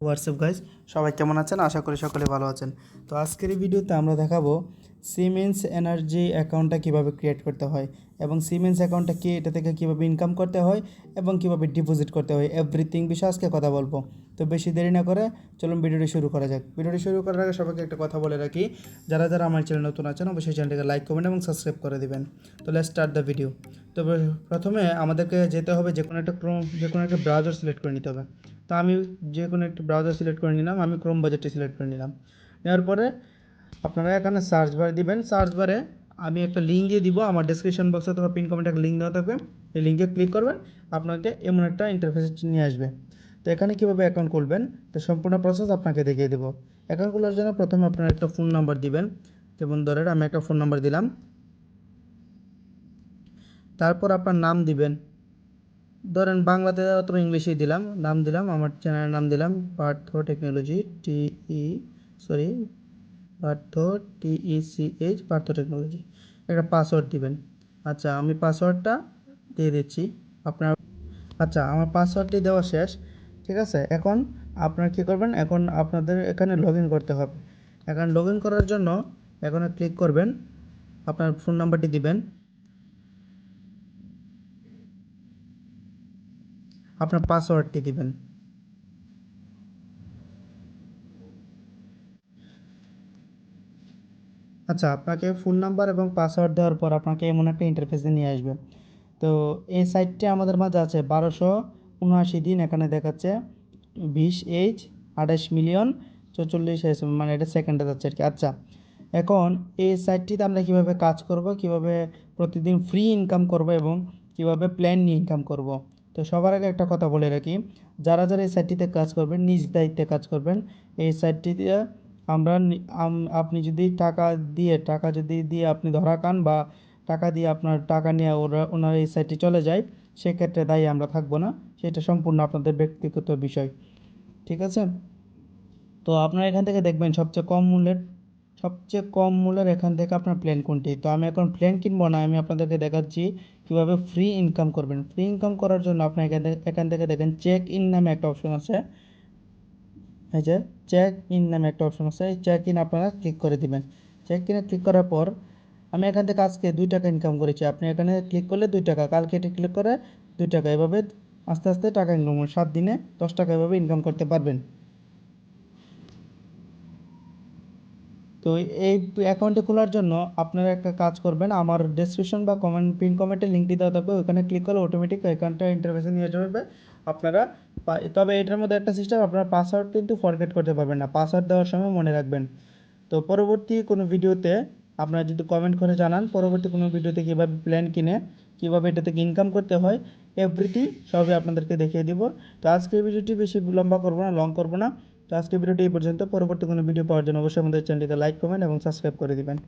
WhatsApp guys সবাই কেমন আছেন? আশা করি সকলে ভালো আছেন। তো আজকের এই ভিডিওতে আমরা দেখাবো সিমেন্স এনার্জি অ্যাকাউন্টটা কীভাবে ক্রিয়েট করতে হয় এবং সিমেন্স অ্যাকাউন্টটা কি এটা থেকে কীভাবে ইনকাম করতে হয় এবং কীভাবে ডিপোজিট করতে হয় এভরিথিং বিষয়ে আজকে কথা বলব। তো বেশি দেরি না করে চলুন ভিডিওটি শুরু করা যাক। ভিডিওটি শুরু করার আগে সবাইকে একটা কথা বলে রাখি, যারা যারা আমার চ্যানেল নতুন আছেন অবশ্যই চ্যানেলটিকে লাইক কমেন্ট এবং সাবস্ক্রাইব করে দেবেন। তো লেটস স্টার্ট দ্য ভিডিও তো প্রথমে আমাদেরকে যেতে হবে যে কোনো একটা ক্রোম যে কোনো একটা ব্রাউজার সিলেক্ট করে নিতে হবে। তো আমি যে কোনো একটা ব্রাউজার সিলেক্ট করে নিলাম, আমি ক্রোম বাজারটি সিলেক্ট করে নিলাম। নেওয়ার পরে আপনারা এখানে সার্চ বার দিবেন। সার্চ বারে আমি একটা লিঙ্ক দিয়ে দিব। আমার ডেসক্রিপশন বক্সে অথবা পিন কমেন্টে একটা লিঙ্ক দেওয়া থাকবে। এই লিঙ্কে ক্লিক করবেন, আপনাকে এমন একটা ইন্টারফেস নিয়ে আসবে। তো এখানে কীভাবে অ্যাকাউন্ট খুলবেন? তো সম্পূর্ণ প্রসেস আপনাকে দেখিয়ে দেবো। অ্যাকাউন্ট খোলার জন্য প্রথমে আপনারা একটা ফোন নাম্বার দিবেন। যেমন ধরেন আমি একটা ফোন নাম্বার দিলাম। তারপর আপনার নাম দিবেন। ধরেন বাংলাতে অথবা ইংলিশেই দিলাম। নাম দিলাম, আমার চ্যানেলের নাম দিলাম Partha technology TE sorry Partha H Partha technology. একটা পাসওয়ার্ড দিবেন। আচ্ছা আমি পাসওয়ার্ডটা দিয়ে দিচ্ছি। আপনার আচ্ছা আমার পাসওয়ার্ডটি দেওয়া শেষ, ঠিক আছে? এখন আপনারা কী করবেন? এখন আপনাদের এখানে লগ ইন করতে হবে। এখন লগ ইন করার জন্য এখানে ক্লিক করবেন। আপনার ফোন নাম্বারটি দিবেন। আপনার পাসওয়ার্ডটি দিবেন। আচ্ছা আপনাকে ফোন নাম্বার এবং পাসওয়ার্ড দেওয়ার পর আপনাকে এমন একটা ইন্টারফেসে নিয়ে আসবে। তো এই সাইটটি আমাদের মাঝে আছে বারোশো উনআশি দিন, এখানে দেখাচ্ছে বিশ এইচ আঠাশ মিলিয়ন চৌচল্লিশ এস মানে এটা সেকেন্ডে যাচ্ছে আর কি। আচ্ছা এখন এই সাইটটিতে আমরা কীভাবে কাজ করব, কীভাবে প্রতিদিন ফ্রি ইনকাম করব এবং কীভাবে প্ল্যান নিয়ে ইনকাম করব? তো সবার আগে একটা কথা বলে রাখি, যারা যারা এই সাইটটিতে কাজ করবেন, নিজ দায়িত্বে কাজ করবেন, এই সাইটটিতে আমরা আপনি যদি টাকা দিয়ে, টাকা যদি দিয়ে আপনি ধরা খান বা টাকা দিয়ে আপনার টাকা নিয়ে ওরা, ওনার এই সাইটে চলে যায়, সেক্ষেত্রে দায়ী আমরা থাকব না। সেটা সম্পূর্ণ আপনাদের ব্যক্তিগত বিষয়। ঠিক আছে? তো আপনারা এখান থেকে দেখবেন সবচেয়ে কম মূল্যের, সবচেয়ে কম মূল্যের এখান থেকে আপনার প্ল্যান কোনটি? তো আমি এখন প্ল্যান কিনবো না, আমি আপনাদেরকে দেখাচ্ছি কীভাবে ফ্রি ইনকাম করবেন। ফ্রি ইনকাম করার জন্য আপনার এখান থেকে এখান থেকে দেখেন চেক ইন নামে একটা অপশন আছে। এই যে চেক ইন নামে একটা অপশন আছে, এই চেক ইন আপনারা ক্লিক করে দিবেন। চেক ইনে ক্লিক করার পর আমি এখান থেকে আজকে দুই টাকা ইনকাম করেছি। আপনি এখানে ক্লিক করলে দুই টাকা, কালকে এটা ক্লিক করে দুই টাকা। এভাবে আস্তে আস্তে টাকা ইনকাম করুন সাত দিনে দশ টাকা এভাবে ইনকাম করতে পারবেন। তো এই অ্যাকাউন্টে খোলার জন্য আপনারা একটা কাজ করবেন। আমার ডেসক্রিপশন বা কমেন্ট পিন কমেন্টে লিঙ্কটি দেওয়া থাকবে। ওখানে ক্লিক করলে অটোমেটিক অ্যাকাউন্টটা ইন্টারভেসে নিয়ে যাবে। আপনারা তবে এটার মধ্যে একটা সিস্টেম আপনার পাসওয়ার্ড কিন্তু ফরগেট করতে পারবেন না। পাসওয়ার্ড দেওয়ার সময় মনে রাখবেন। তো পরবর্তী কোনো ভিডিওতে আপনারা যদি কমেন্ট করে জানান, পরবর্তী কোনো ভিডিওতে কীভাবে প্ল্যান কিনে, কীভাবে এটা থেকে ইনকাম করতে হয় এভরিথিং সবই আপনাদেরকে দেখিয়ে দিব। তো আজকের ভিডিওটি বেশি লম্বা করব না লং করব না। তো আজকের ভিডিওটি এই পর্যন্ত। পরবর্তী কোনো ভিডিও পাওয়ার জন্য অবশ্যই আমাদের চ্যানেলটিতে লাইক কমেন্ট এবং সাবস্ক্রাইব করে দিবেন।